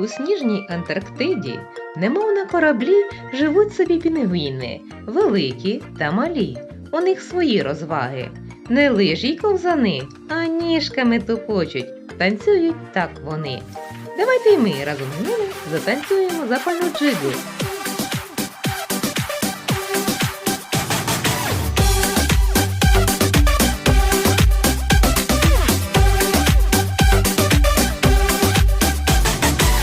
У сніжній Антарктиді, немов на кораблі, живуть собі пінгвіни, великі та малі. У них свої розваги. Не лижі й ковзани, а ніжками тупочуть. Танцюють так вони. Давайте й ми разом з ними затанцюємо запальну джигу.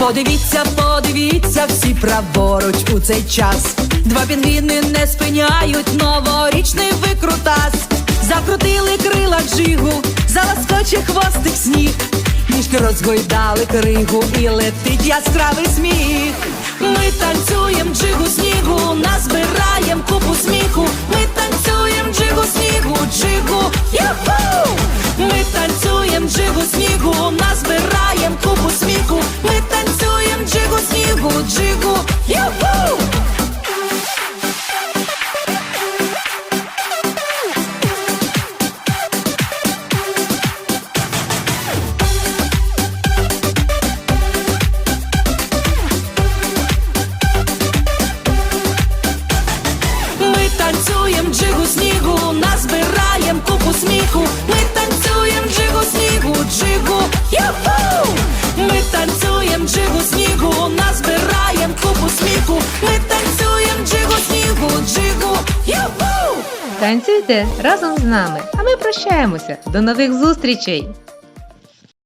Подивіться, подивіться всі праворуч у цей час. Два пінгвіни не спиняють новорічний викрутас. Закрутили крила джигу, заласкоче хвостик сніг. Ніжки розгойдали кригу і летить яскравий сміх. Ми танцюєм джигу снігу, джигу, юху! Танцюйте разом з нами, а ми прощаємося. До нових зустрічей!